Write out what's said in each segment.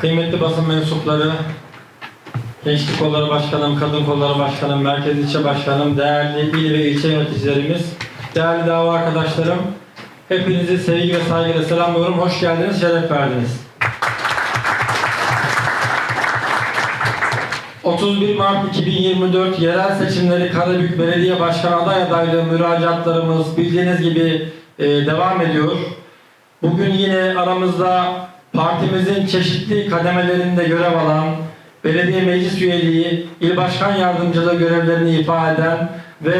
Kıymetli basın mensupları, Gençlik Kolları Başkanım, Kadın Kolları Başkanım, Merkez İlçe Başkanım, değerli il ve ilçe yöneticilerimiz, değerli dava arkadaşlarım, hepinizi sevgi ve saygıyla selamlıyorum. Hoş geldiniz, şeref verdiniz. 31 Mart 2024 yerel seçimleri Karabük Belediye Başkanı aday adaylığı müracaatlarımız bildiğiniz gibi e, devam ediyor. Bugün yine aramızda partimizin çeşitli kademelerinde görev alan, belediye meclis üyeliği, il başkan yardımcılığı görevlerini ifa eden ve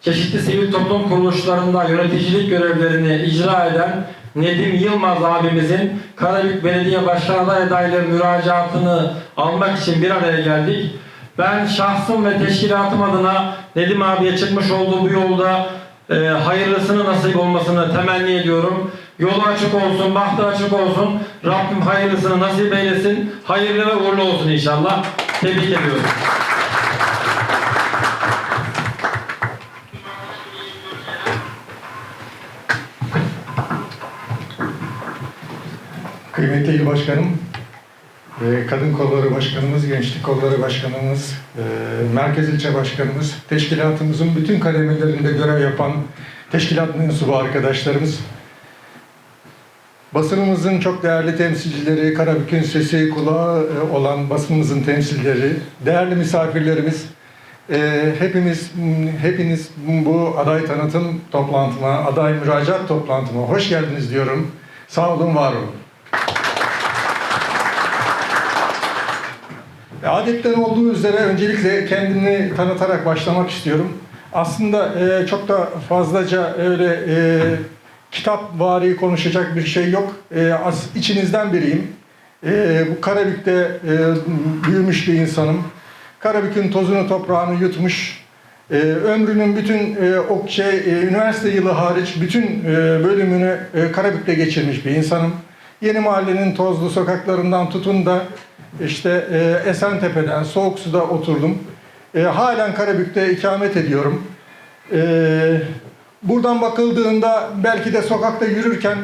çeşitli sivil toplum kuruluşlarında yöneticilik görevlerini icra eden Nedim Yılmaz abimizin Karabük Belediye Başkan aday müracaatını almak için bir araya geldik. Ben şahsım ve teşkilatım adına Nedim abiye çıkmış olduğu bu yolda e, hayırlısını nasip olmasını temenni ediyorum. Yolu açık olsun, bahtı açık olsun. Rabbim hayırlısını nasip eylesin. Hayırlı ve uğurlu olsun inşallah. Tebrik ediyorum. Kıymetli il başkanım, kadın kolları başkanımız, gençlik kolları başkanımız, e, merkez ilçe başkanımız, teşkilatımızın bütün kademelerinde görev yapan teşkilat mensubu arkadaşlarımız, basınımızın çok değerli temsilcileri, Karabük'ün sesi kulağı e, olan basınımızın temsilcileri, değerli misafirlerimiz, e, hepimiz hepiniz bu aday tanıtım toplantıma, aday müracaat toplantıma hoş geldiniz diyorum. Sağ olun, var olun. E, Adetten olduğu üzere öncelikle kendimi tanıtarak başlamak istiyorum. Aslında çok da fazlaca öyle kitap vari konuşacak bir şey yok. E, az içinizden biriyim. E, bu Karabük'te e, büyümüş bir insanım. Karabük'ün tozunu toprağını yutmuş. E, ömrünün bütün e, o şey e, üniversite yılı hariç bütün e, bölümünü e, Karabük'te geçirmiş bir insanım. Yeni mahallenin tozlu sokaklarından tutun da işte e, Esentepe'den Soğuk Su'da oturdum. E, halen Karabük'te ikamet ediyorum. E, buradan bakıldığında belki de sokakta yürürken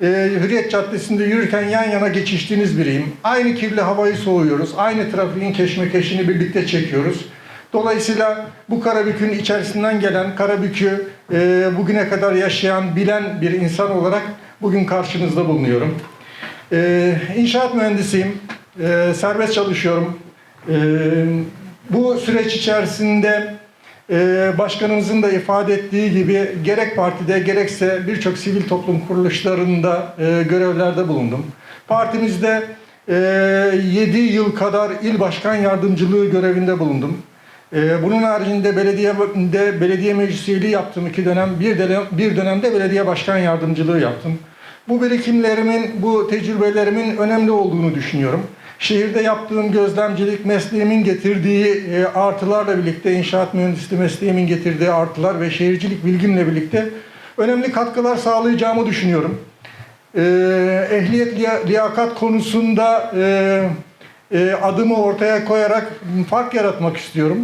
e, Hürriyet Caddesi'nde yürürken yan yana geçiştiğiniz biriyim. Aynı kirli havayı soğuyoruz. Aynı trafiğin keşmekeşini birlikte çekiyoruz. Dolayısıyla bu Karabük'ün içerisinden gelen, Karabük'ü e, bugüne kadar yaşayan, bilen bir insan olarak bugün karşınızda bulunuyorum. E, inşaat mühendisiyim. E, serbest çalışıyorum. E, bu süreç içerisinde başkanımızın da ifade ettiği gibi gerek partide gerekse birçok sivil toplum kuruluşlarında e, görevlerde bulundum. Partimizde e, 7 yıl kadar il başkan yardımcılığı görevinde bulundum. E, bunun haricinde belediyede belediye meclis üyeliği yaptım iki dönem. Bir dönem bir dönemde belediye başkan yardımcılığı yaptım. Bu birikimlerimin, bu tecrübelerimin önemli olduğunu düşünüyorum. Şehirde yaptığım gözlemcilik mesleğimin getirdiği e, artılarla birlikte, inşaat mühendisliği mesleğimin getirdiği artılar ve şehircilik bilgimle birlikte önemli katkılar sağlayacağımı düşünüyorum. E, ehliyet liya- liyakat konusunda e, adımı ortaya koyarak fark yaratmak istiyorum.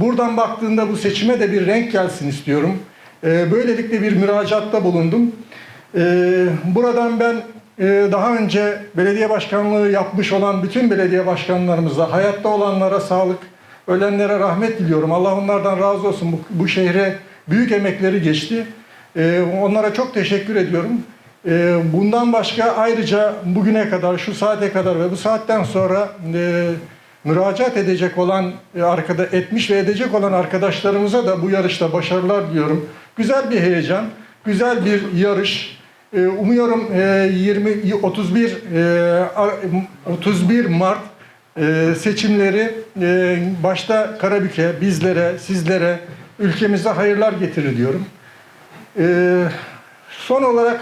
Buradan baktığında bu seçime de bir renk gelsin istiyorum. Böylelikle bir müracaatta bulundum. Buradan ben daha önce belediye başkanlığı yapmış olan bütün belediye başkanlarımıza, hayatta olanlara sağlık, ölenlere rahmet diliyorum. Allah onlardan razı olsun. Bu, bu şehre büyük emekleri geçti. Ee, onlara çok teşekkür ediyorum. Ee, bundan başka ayrıca bugüne kadar, şu saate kadar ve bu saatten sonra e, müracaat edecek olan, e, arkada etmiş ve edecek olan arkadaşlarımıza da bu yarışta başarılar diliyorum. Güzel bir heyecan, güzel bir yarış. Ee, Umuyorum e, 20 31 e, a- 31 Mart e, seçimleri e, başta Karabük'e, bizlere, sizlere, ülkemize hayırlar getirir diyorum. Ee, Son olarak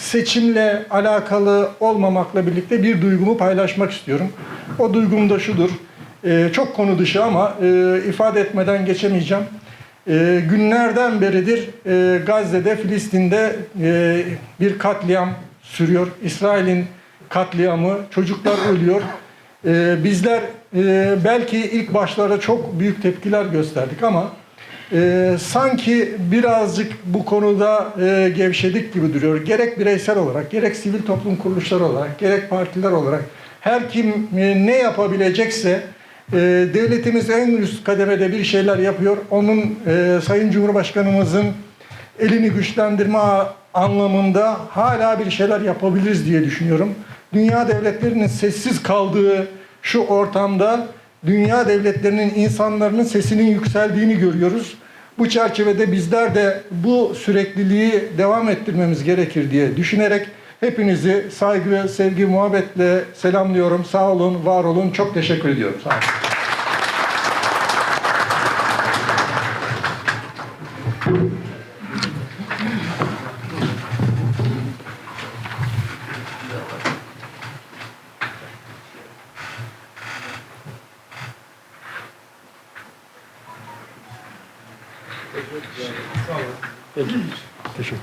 seçimle alakalı olmamakla birlikte bir duygumu paylaşmak istiyorum. O duygum da şudur. Çok konu dışı ama e, ifade etmeden geçemeyeceğim. Ee, günlerden beridir e, Gazze'de, Filistin'de e, bir katliam sürüyor. İsrail'in katliamı, çocuklar ölüyor. Ee, bizler e, belki ilk başlarda çok büyük tepkiler gösterdik ama e, sanki birazcık bu konuda e, gevşedik gibi duruyor. Gerek bireysel olarak, gerek sivil toplum kuruluşları olarak, gerek partiler olarak her kim e, ne yapabilecekse e, devletimiz en üst kademede bir şeyler yapıyor. Onun e, Sayın Cumhurbaşkanımızın elini güçlendirme anlamında hala bir şeyler yapabiliriz diye düşünüyorum. Dünya devletlerinin sessiz kaldığı şu ortamda dünya devletlerinin insanların sesinin yükseldiğini görüyoruz. Bu çerçevede bizler de bu sürekliliği devam ettirmemiz gerekir diye düşünerek hepinizi saygı, sevgi, muhabbetle selamlıyorum. Sağ olun, var olun. Çok teşekkür ediyorum. Sağ olun.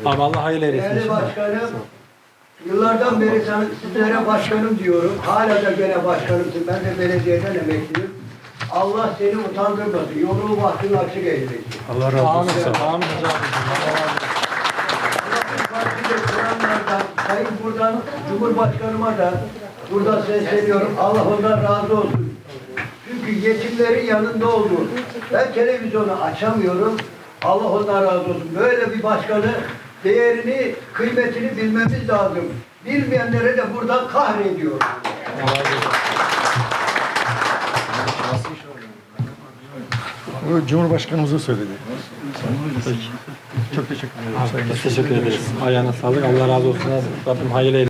Abi Allah hayırlı eylesin. Değerli başkanım, yıllardan beri sana, sizlere başkanım diyorum. Hala da gene başkanımsın. Ben de belediyeden emekliyim. Allah seni utandırmasın. Yolunu bahtını açık eylesin. Allah razı olsun. Amin. Partide kuranlardan, Sayın buradan Cumhurbaşkanıma da burada sesleniyorum. Allah ondan razı olsun. Çünkü yetimlerin yanında oldu. Ben televizyonu açamıyorum. Allah ondan razı olsun. Böyle bir başkanı değerini, kıymetini bilmemiz lazım. Bilmeyenlere de buradan kahrediyor. Bu Cumhurbaşkanımızın söyledi. Çok teşekkür ederim. Biz teşekkür ederiz. Ayağına sağlık. Allah razı olsun. Rabbim hayırlı eylesin.